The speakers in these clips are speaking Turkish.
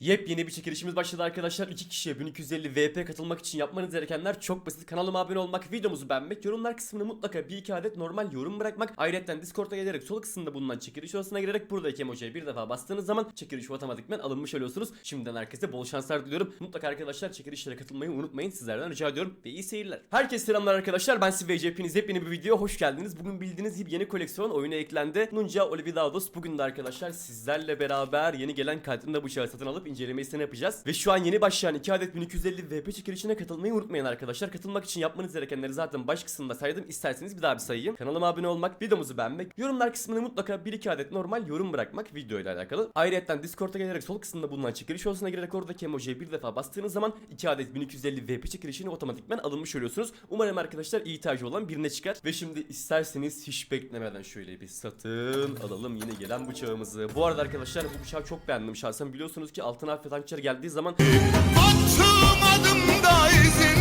Yepyeni bir çekilişimiz başladı arkadaşlar. 2 kişiye 1250 VP katılmak için yapmanız gerekenler çok basit. Kanalıma abone olmak, videomuzu beğenmek, yorumlar kısmına mutlaka bir iki adet normal yorum bırakmak. Ayrıca Discord'a gelerek sol kısmında bulunan çekiliş odasına girerek buradaki emojiye bir defa bastığınız zaman çekiliş otomatikmen alınmış oluyorsunuz. Şimdiden herkese bol şanslar diliyorum. Mutlaka arkadaşlar çekilişlere katılmayı unutmayın. Sizlerden rica ediyorum ve iyi seyirler. Herkese selamlar arkadaşlar. Ben Sivej hepiniz yepyeni bir videoya hoş geldiniz. Bugün bildiğiniz gibi yeni koleksiyon oyuna eklendi. Nunca Olvidados. Bugün de arkadaşlar sizlerle beraber yeni gelen Katrina bıçağı satın alıp incelemesini yapacağız. Ve şu an yeni başlayan 2 adet 1250 VP çekilişine katılmayı unutmayın arkadaşlar. Katılmak için yapmanız gerekenleri zaten baş kısmında saydım. İsterseniz bir daha bir sayayım. Kanalıma abone olmak, videomuzu beğenmek, yorumlar kısmına mutlaka 1-2 adet normal yorum bırakmak video alakalı. Ayrıca Discord'a gelerek sol kısmında bulunan çekiliş odasına girerek oradaki emojiye bir defa bastığınız zaman 2 adet 1250 VP çekilişine otomatikmen alınmış oluyorsunuz. Umarım arkadaşlar ihtiyacı olan birine çıkar. Ve şimdi isterseniz hiç beklemeden şöyle bir satın alalım yeni gelen bıçağımızı. Bu arada arkadaşlar bu bıçağı çok beğendim şahsen. Biliyorsunuz ki altın harf ve geldiği zaman Attığım adımda izin.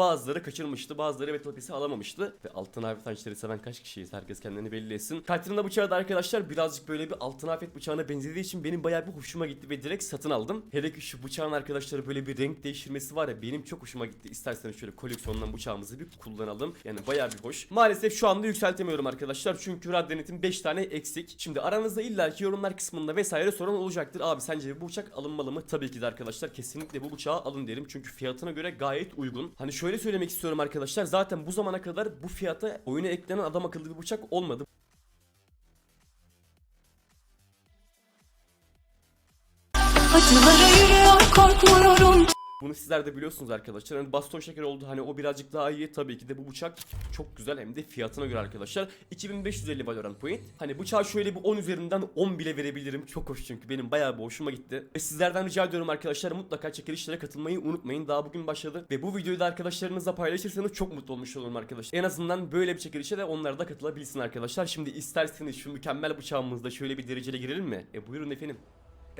Bazıları kaçırmıştı, bazıları Battle Pass'i alamamıştı. Ve altın afet hançeri seven kaç kişiyiz? Herkes kendini belli etsin. Katrina bıçağı da arkadaşlar birazcık böyle bir altın afet bıçağına benzediği için benim bayağı bir hoşuma gitti ve direkt satın aldım. Hele ki şu bıçağın arkadaşları böyle bir renk değiştirmesi var ya benim çok hoşuma gitti. İsterseniz şöyle koleksiyondan bıçağımızı bir kullanalım. Yani bayağı bir hoş. Maalesef şu anda yükseltemiyorum arkadaşlar. Çünkü Radyanet'in 5 tane eksik. Şimdi aranızda illaki yorumlar kısmında vesaire soran olacaktır. Abi sence bu bıçak alınmalı mı? Tabii ki de arkadaşlar kesinlikle bu bıçağı alın derim. Çünkü fiyatına göre gayet uygun. Hani şöyle söylemek istiyorum arkadaşlar. Zaten bu zamana kadar bu fiyata oyuna eklenen adam akıllı bir bıçak olmadı. Acılara yürüyor korkmuyorum Bunu sizler de biliyorsunuz arkadaşlar. Hani baston şeker oldu hani o birazcık daha iyi. Tabii ki de bu bıçak çok güzel hem de fiyatına göre arkadaşlar. 2550 Valorant point. Hani bıçağı şöyle bir 10 üzerinden 10 bile verebilirim. Çok hoş çünkü benim bayağı bir hoşuma gitti. Ve sizlerden rica ediyorum arkadaşlar mutlaka çekilişlere katılmayı unutmayın. Daha bugün başladı. Ve bu videoyu da arkadaşlarınızla paylaşırsanız çok mutlu olmuş olurum arkadaşlar. En azından böyle bir çekilişe de onlar da katılabilsin arkadaşlar. Şimdi isterseniz şu mükemmel bıçağımızda şöyle bir dereceli girelim mi? E buyurun efendim.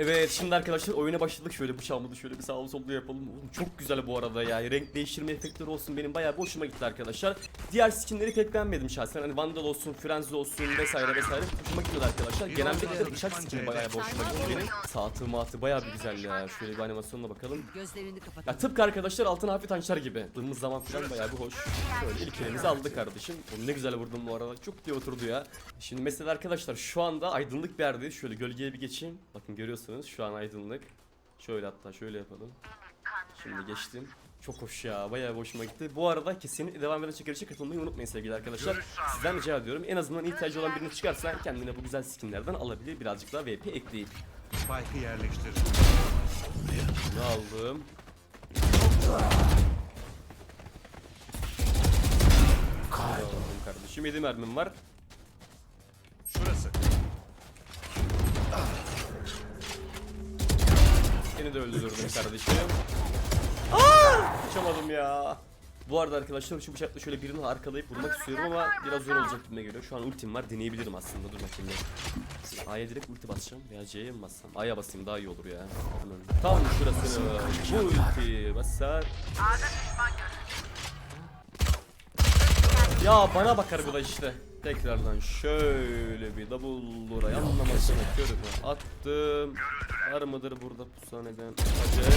Evet şimdi arkadaşlar oyuna başladık şöyle bıçağımızı şöyle bir sağlı sollu yapalım Oğlum çok güzel bu arada ya renk değiştirme efektleri olsun benim bayağı bir hoşuma gitti arkadaşlar Diğer skinleri pek beğenmedim şahsen hani Vandal olsun, Frenzy olsun vesaire vesaire hoşuma gitmedi arkadaşlar Genellikle bıçak skini bayağı bir hoşuma gitti benim Saatı matı bayağı bir güzel ya şöyle bir animasyonuna bakalım ya tıpkı arkadaşlar altın hafif hançer gibi. Dığımız zaman falan bayağı bir hoş. Şöyle ilk elimizi aldık kardeşim. Oğlum ne güzel vurdum bu arada. Çok diye oturdu ya. Şimdi mesela arkadaşlar şu anda aydınlık bir yerdeyiz. Şöyle gölgeye bir geçeyim. Bakın görüyorsunuz şu an aydınlık. Şöyle hatta şöyle yapalım. Şimdi geçtim. Çok hoş ya. Bayağı hoşuma gitti. Bu arada kesinlikle devam eden çekilişe katılmayı unutmayın sevgili arkadaşlar. Sizden rica ediyorum. En azından ihtiyacı olan birini çıkarsa kendine bu güzel skinlerden alabilir. Birazcık daha VP ekleyip. Spike'ı yerleştir. Ne aldım? Ne aldım kardeşim? 7 mermim var. Seni de öldürdüm kardeşim. Aa! Kaçamadım ya. Bu arada arkadaşlar şu bıçakla şöyle birini arkalayıp vurmak istiyorum ama biraz zor olacak gibime geliyor. Şu an ultim var deneyebilirim aslında dur bakayım ya. A'ya direkt ulti basacağım veya C'ye mi bassam? A'ya basayım daha iyi olur ya. Tam şurasını bu ulti basar. Ya bana bak arkadaş işte. Tekrardan şöyle bir double oraya anlamasına körümü attım. Var mıdır burada pusan eden acı?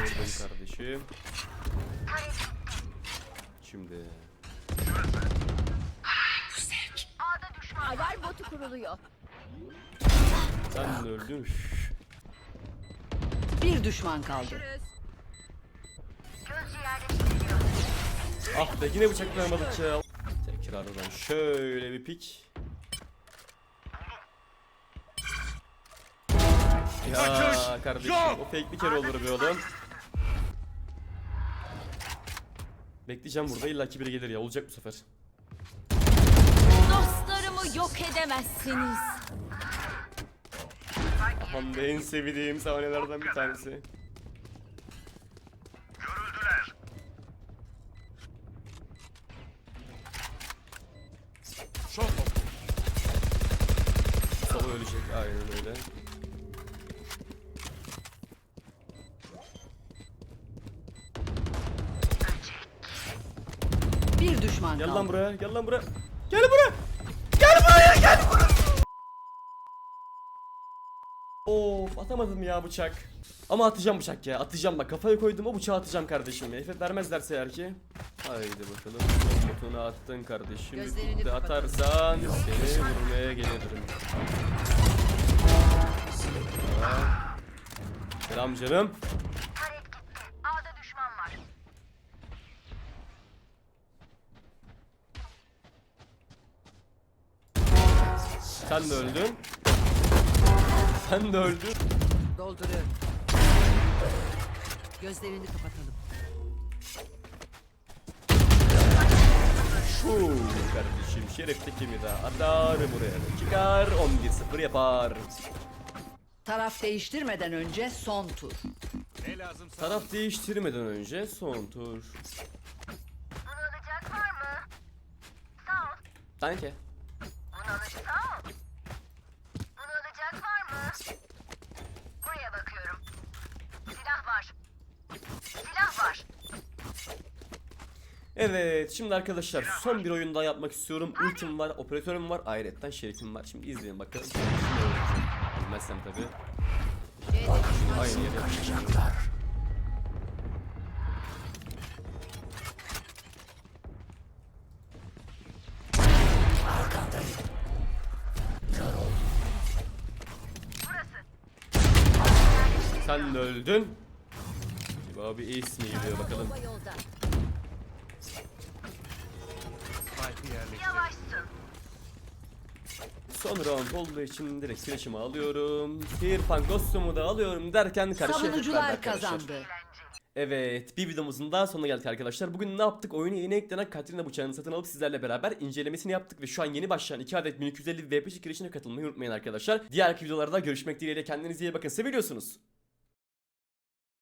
Vurdum kardeşim. Şimdi Alarm botu kuruluyor sen de öldün. Bir düşman kaldı Ah be yine bıçaklayamadık ya. Tekrardan şöyle bir pik. Ya kardeşim o fake bir kere olur be oğlum. Bekleyeceğim burada illaki biri gelir ya olacak bu sefer. Dostlarımı yok edemezsiniz Aman en sevdiğim sahnelerden bir tanesi. Çok Solo ölecek aynen öyle. Bir düşman Gel kaldı lan buraya gel lan buraya. Gel buraya. Gel buraya gel buraya. Of atamadım ya bıçak. Ama atacağım bıçak ya. Atacağım bak. Kafaya koydum o bıçağı atacağım kardeşim. ya. Efekt vermezlerse eğer ki. Haydi bakalım. Botunu attın kardeşim. Gözlerini Bir de kapatalım. atarsan seni vurmaya gelirim. Selam canım. A'da düşman var. Sen de öldün. Sen de öldün. Dolduruyorum. Gözlerini kapatalım. Şuu kardeşim şerefteki mi daha atar buraya çıkar 11-0 yapar. Taraf değiştirmeden önce son tur. Ne lazımsa Taraf değiştirmeden önce son tur. Bunu alacak var mı? Sağ ol. Danke. Bunu alacak sağ ol. Bunu alacak var mı? Buraya bakıyorum. Silah var. Silah var. Evet şimdi arkadaşlar son bir oyun daha yapmak istiyorum. Ultim var, operatörüm var, ayrıca şerifim var. Şimdi izleyin bakalım. Bilmezsem tabi. Aynı yere. Sen öldün. Abi ace mi geliyor bakalım. Spike'ı yerleştir. Yavaşsın. Son round olduğu için direkt flash'ımı alıyorum. Fearpunk Ghost'umu da alıyorum derken karşı Savunucular kazandı. Evet bir videomuzun daha sonuna geldik arkadaşlar. Bugün ne yaptık? Oyuna yeni eklenen Katrina bıçağını satın alıp sizlerle beraber incelemesini yaptık ve şu an yeni başlayan 2 adet 1250 VP girişine katılmayı unutmayın arkadaşlar. Diğer videolarda görüşmek dileğiyle kendinize iyi bakın. Seviyorsunuz.